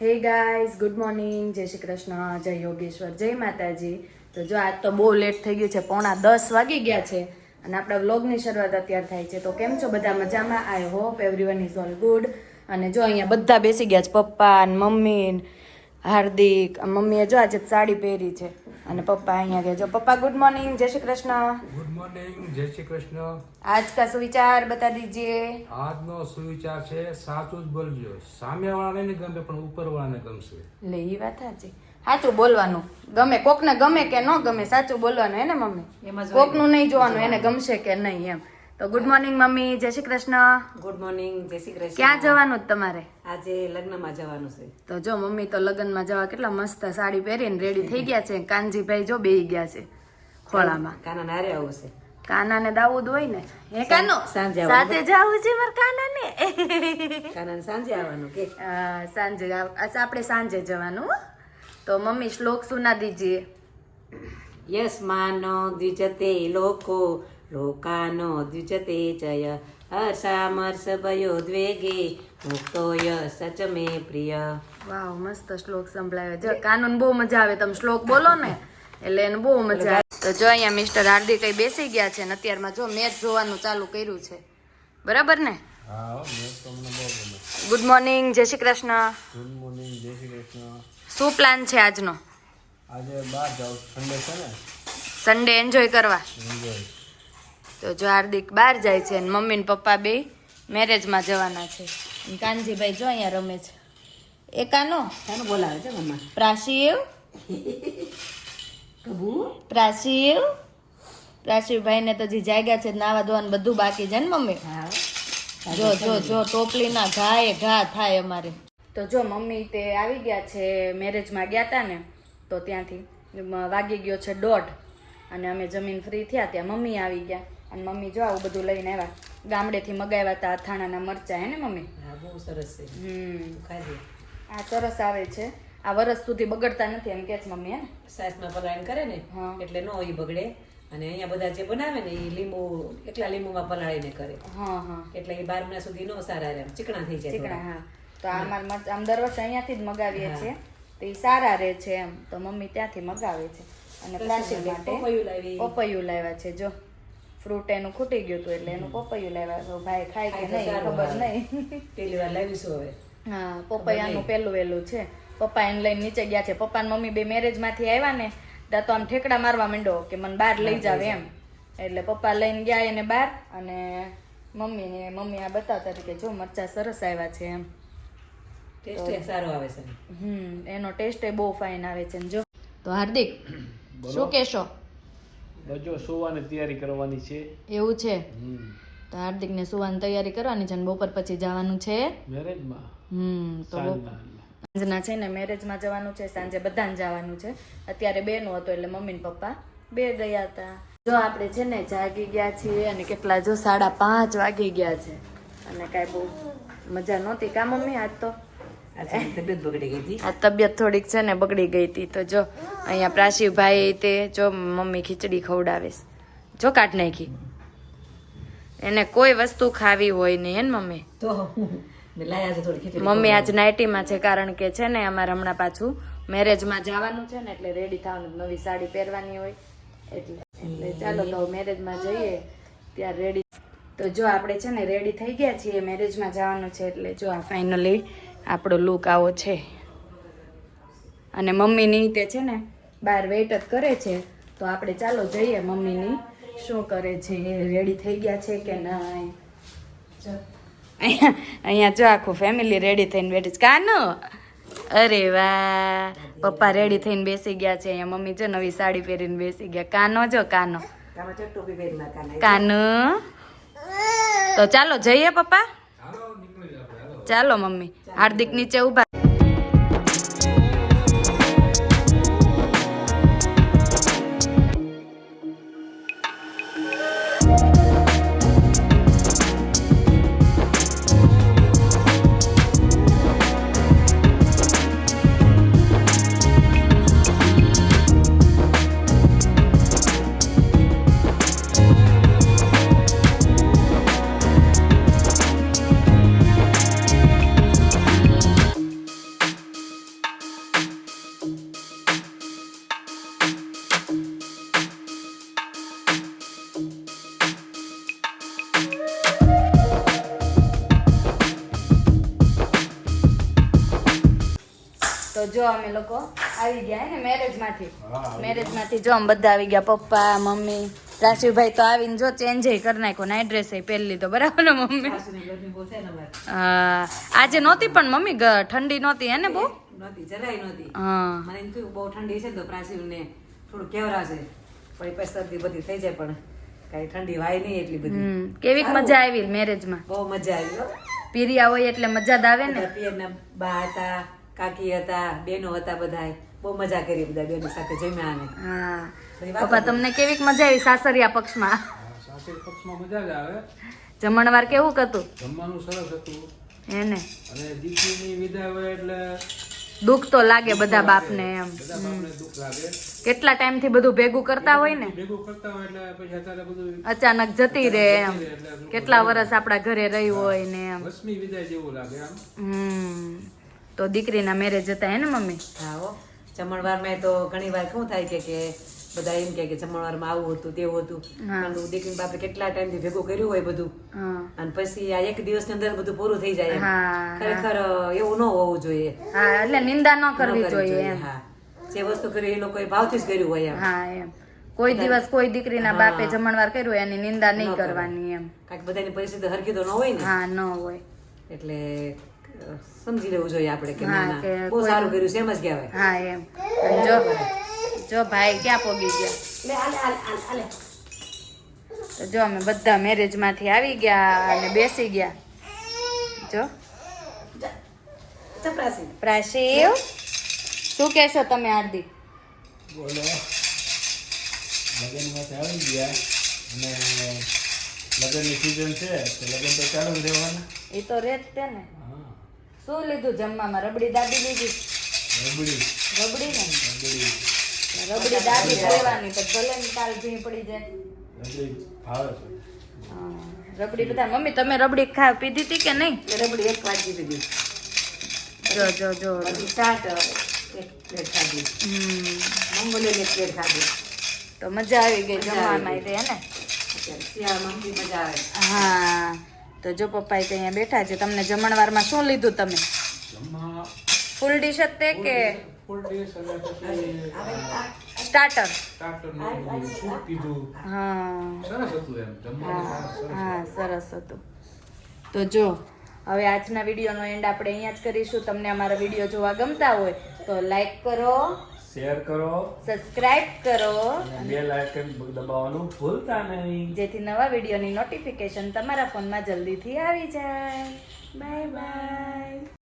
Hey guys good morning જય શ્રી કૃષ્ણ. જય યોગેશ્વર. જય માતાજી. તો જો આજ તો બહુ લેટ થઈ ગયું છે, પોણા દસ વાગી ગયા છે અને આપણા વ્લોગની શરૂઆત અત્યારે થાય છે. તો કેમ છો બધા મજામાં? I hope everyone is all good અને જો અહીંયા બધા બેસી ગયા છે, પપ્પા મમ્મી હાર્દિક. મમ્મીએ જો આજે સાડી પહેરી છે. અને પપ્પા અહીંયા ગયા જો. પપ્પા ગુડ મોર્નિંગ જય શ્રી કૃષ્ણ. ગુડ મોર્નિંગ જય શ્રી કૃષ્ણ. આજ કા સુવિચાર બતા દીજીએ. આજનો સુવિચાર છે સાચું જ બોલજો. સામેવાળાને નહીં ગમે પણ ઉપરવાળાને ગમશે. લે એ વાત સાચી. સાચું બોલવાનું. ગમે કોકને ગમે કે ન ગમે સાચું બોલવાનું હે ને મમ્મી? કોકનું નહીં જોવાનું એને ગમશે કે નહીં એમ. તો ગુડ મોર્નિંગ મમ્મી. જય શ્રી કૃષ્ણ. ગુડ મોર્નિંગ જય શ્રી કૃષ્ણ. ક્યાં જવાનું તમારે? આજે લગ્નમાં જવાનું છે. તો જો મમ્મી તો લગ્નમાં જવા કેટલા મસ્ત સાડી પહેરીને રેડી થઈ ગયા છે. કાનજીભાઈ જો બેહી ગયા છે ખોળામાં. કાના નારે આવું છે. કાનાને દાઉદ હોય ને હે કાનો? સાંજે સાથે જાવું છે મારા કાનાને? કાના સાંજે આવવાનું કે? સાંજે આપણે સાંજે જવાનું. તો મમ્મી શ્લોક સુના દીજીએ. યસ્માનો દ્વિજતે લોકો લોકાનો દ્વિજતે જય હર્ષામર્ષ ભયો દ્વેગે મુક્તો ય સચ મે પ્રિય વાવ મસ્ત શ્લોક સંભળાયો જો કાનૂન બહુ મજા આવે તમે શ્લોક બોલો ને એટલે એને બહુ મજા આવે. તો જો અહીંયા મિસ્ટર હાર્દિક કઈ બેસી ગયા છે ને અત્યારમાં જો મેચ જોવાનું ચાલુ કર્યું છે. બરાબર ને? ગુડ મોર્નિંગ જય શ્રી કૃષ્ણ. ગુડ મોર્નિંગ જય શ્રી કૃષ્ણ. શું પ્લાન છે આજનો? આજે બહાર જાવ સન્ડે છે ને? સન્ડે એન્જોય કરવા. એન્જોય તો જો હાર્દિક બહાર જાય છે અને મમ્મી ને પપ્પા બે મેરેજમાં જવાના છે. કાનજીભાઈ જો અહીંયા રમે છે. એ કાનો બોલાવે છે મમ્મા. પ્રાશિવ કબુ? પ્રાશિવ પ્રાશિવભાઈ ને તો જે જાગ્યા છે નાવા ધોવાનું બધું બાકી છે ને મમ્મી? જો જો જો ટોપલીના ઘા એ ઘા થાય અમારે. તો જો મમ્મી તે આવી ગયા છે મેરેજમાં ગયા હતા ને તો ત્યાંથી વાગી ગયો છે દોઢ. અને અમે જમીન ફ્રી થયા ત્યાં મમ્મી આવી ગયા. અને મમ્મી જો આવું બધું લઈને આવ્યા. ગામડેથી મગાવ્યા હતા અથાણાના મરચા હે ને મમ્મી? બહુ સરસ છે. હમ. આ સરસ આવે છે. આ વરસ સુધી બગડતા નથી એમ કે છે મમ્મી હે ને? સાસમાં પલાયન કરે ને એટલે નો ઈ બગડે. અને અહીંયા બધા જે બનાવે ને એ લીંબુ એકલા લીંબુમાં પલાળીને કરે. હા હા. એટલે એ બાર મહિના સુધી નો સારા રહે ચીકણા થઈ જાય ચીકણા હા. તો અમાર આમ દર વર્ષે અહીંયાથી જ મગાવીએ છીએ. તો એ સારા રહે છે એમ. તો મમ્મી ત્યાંથી મગાવે છે. અને પ્લાસ્ટિક માટે પપૈયું લાવ્યા છે જો. ફ્રૂટ એનું ખૂટી ગયું હતું એટલે એનું પપૈયું લેવા તો ભાઈ ખાય કે નહીં ખબર નહીં. પેલી વાર લાવીશું હવે. હા પપૈયાનું પેલું વેલું છે. પપ્પા એને લઈને નીચે ગયા છે. પપ્પા ને મમ્મી બે મેરેજમાંથી આવ્યા ને ત્યાં તો આમ ઠેકડા મારવા માંડો કે મને બહાર લઈ જાવ એમ. એટલે પપ્પા લઈને ગયા એને બહાર અને મમ્મી ને મમ્મી આ બતાવતા હતી કે જો મરચા સરસ આવ્યા છે એમ. ટેસ્ટ સારો આવે છે. હમ એનો ટેસ્ટ એ બહુ ફાઇન આવે છે ને જો. તો હાર્દિક શું કહેશો? બજો સુવાની તૈયારી કરવાની છે. એવું છે? તો હાર્દિકને સુવાની તૈયારી કરવાની છે ને બપોર પછી જવાનું છે. મેરેજમાં? હમ તો બપ- સાંજના છે ને મેરેજમાં જવાનું છે સાંજે બધાને જવાનું છે. અત્યારે બેનું હતું એટલે મમ્મી ને પપ્પા બે ગયા હતા. જો આપણે છે ને જાગી ગયા છીએ અને કેટલા જો સાડા પાંચ વાગી ગયા છે. અને કાંઈ બહુ મજા નહોતી. કા મમ્મી આજ તો? આ તબિયત થોડીક છે ને બગડી ગઈ હતી. તો જો અહીંયા પ્રાસીભાઈ તે જો મમ્મી ખીચડી ખવડાવે છે. જો કાટ નાખી. એને કોઈ વસ્તુ ખાવી હોય નહીં હે ને મમ્મી? મમ્મી આજ નાઇટીમાં છે કારણ કે છે ને અમારે હમણાં પાછું મેરેજમાં જવાનું છે ને એટલે રેડી થવાનું નવી સાડી પહેરવાની હોય. એટલે એટલે ચાલો તો મેરેજમાં જઈએ. ત્યાં રેડી તો જો આપણે છે ને રેડી થઈ ગયા છીએ મેરેજમાં જવાનું છે એટલે જો આ ફાઇનલી આપણો લુક આવો છે. અને મમ્મીની તે છે ને બહાર વેઇટ જ કરે છે. તો આપણે ચાલો જઈએ મમ્મીની શું કરે છે રેડી થઈ ગયા છે કે નહીં? અહીંયા અહીંયા જો આખું ફેમિલી રેડી થઈને બેઠી છે. કાનો? અરે વાહ પપ્પા રેડી થઈને બેસી ગયા છે. અહીંયા મમ્મી જો નવી સાડી પહેરીને બેસી ગયા. કાનો જો કાનો? કાનો? તો ચાલો જઈએ પપ્પા. ચાલો મમ્મી હાર્દિક નીચે ઊભા. તો જો અમે લોકો આવી ગયા હે ને મેરેજમાંથી. મેરેજમાંથી જો અમે બધા આવી ગયા પપ્પા મમ્મી. રાશિભાઈ તો આવીને જો ચેન્જ કરી નાખ્યો નાઇટ ડ્રેસ પહેરી લીધો. બરાબર ને મમ્મી? આજે નહોતી પણ મમ્મી ઠંડી નહોતી હે ને બહુ? નહોતી જરાય નહોતી. હા. મને એમ થયું બહુ ઠંડી છે તો પ્રાચીને થોડું કેવરાશે પણ પછી શરદી બધી થઈ જાય પણ કાંઈ ઠંડી વાય નહીં એટલી બધી. હમ કેવીક મજા આવી મેરેજમાં બહુ મજા આવી પીરિયા હોય એટલે મજા જ આવે ને. પિયરના બા હતા કાકી હતા બેનો હતા બધાય. બહુ મજા કરી બધા બેનો સાથે જમ્યા ને હા. પપ્પા તમને કેવીક મજા આવી સાસરિયા પક્ષમાં? સાસરિયા પક્ષમાં મજા જ આવે. જમણવાર કેવું હતું? જમવાનું સરસ હતું. એને અને દીકરીની વિદાય હોય એટલે દુઃખ તો લાગે બધા બાપને એમ. બધા બાપને દુઃખ લાગે. કેટલા ટાઈમથી બધું ભેગું કરતા હોય ને? ભેગું કરતા હોય એટલે પછી અત્યારે બધું અચાનક જતી રહે એમ. કેટલા વર્ષ આપણા ઘરે રહ્યું હોય ને એમ. વસમી વિદાય જેવું લાગે આમ હમ. તો દીકરીના મેરેજ હતા હે ને મમ્મી? હા હો. જમણવારમાં તો ઘણી વાર શું થાય કે કે બધા એમ કે જમણવારમાં આવું હતું તેવું હતું. પણ દીકરીને બાપે કેટલા ટાઈમથી ભેગું કર્યું હોય બધું. અને પછી આ એક દિવસની અંદર બધું પૂરું થઈ જાય ખરેખર એવું ન હોવું જોઈએ. હા એટલે નિંદા ન કરવી જોઈએ હા. જે વસ્તુ કરી એ લોકોએ ભાવથી જ કર્યું હોય એમ. હા એમ. કોઈ દિવસ કોઈ દીકરીના બાપે જમણવાર કર્યું હોય એની નિંદા નહીં કરવાની. એમ. કારણ કે બધાની પરિસ્થિતિ હરકી તો ન હોય ને. હા ન હોય. એટલે સમજી લેવું જોઈએ આપણે કે ના બહુ સારું કર્યું છે એમ જ કહેવાય. હા એમ. જો જો ભાઈ ક્યાં પોગી ગયા? તો જો અમે બધા મેરેજમાંથી આવી ગયા અને બેસી ગયા. જો. ચપરાસી શું કહેશો તમે હાર્દિક? બોલો. લગ્નમાંથી આવી ગયા. અને લગ્નની સિઝન છે તો લગ્ન તો ચાલુ જ રહેવાના. એ તો રેત તે ને. હા શું લીધું? જમવામાં રબડી દાદી લીધી? રબડી. રબડી ને? રબડી. રબડી દાદી લેવાની તો ભલે ને કાલ ભીણ પડી જાય. રબડી ભાવે છે. રબડી બધા મમ્મી તમે રબડી ખા પીધી હતી કે નહીં? એટલે રબડી એક વાગી દીધી જો જો જો. સ્ટાર્ટ એક પ્લેટ ખાધી. હમ. મંગોલિયન એક પ્લેટ ખાધી. તો મજા આવી ગઈ જમવામાં. હે ને? શિયાળામાં મજા આવે. હા. તો જો પપ્પા તો અહીંયા બેઠા છે તમને જમણવારમાં શું લીધું તમે? ફૂલ ડીશ જ તે કે? ફૂલ ડીશ અને પછી સ્ટાર્ટર. સ્ટાર્ટરનું હા. સરસ હતું એમ જમવાનું સરસ હા સરસ હતું. તો જો હવે આજના વિડીયોનો એન્ડ આપણે અહીંયા જ કરીશું. તમને અમારા વીડિયો જોવા ગમતા હોય તો લાઈક કરો શેર કરો સબસ્ક્રાઇબ કરો. અને બેલ આઇકન દબાવવાનું ભૂલતા નહીં. જેથી નવા વિડીયોની નોટિફિકેશન તમારા ફોનમાં જલ્દીથી આવી જાય. Bye bye